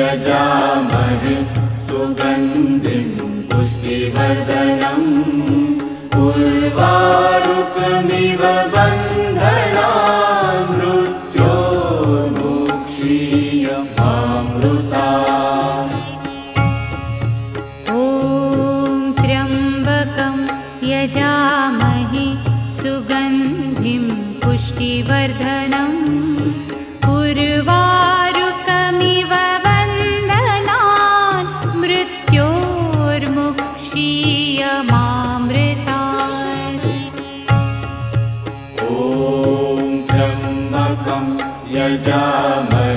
यजामहे सुगन्धिं पुष्टिवर्धनम् उर्वारुकमिव बन्धना मृत्योर्मुक्षीयमामृता ॐ त्र्यम्बकं यजामहे सुगन्धिं पुष्टिवर्धनम् यजामहे।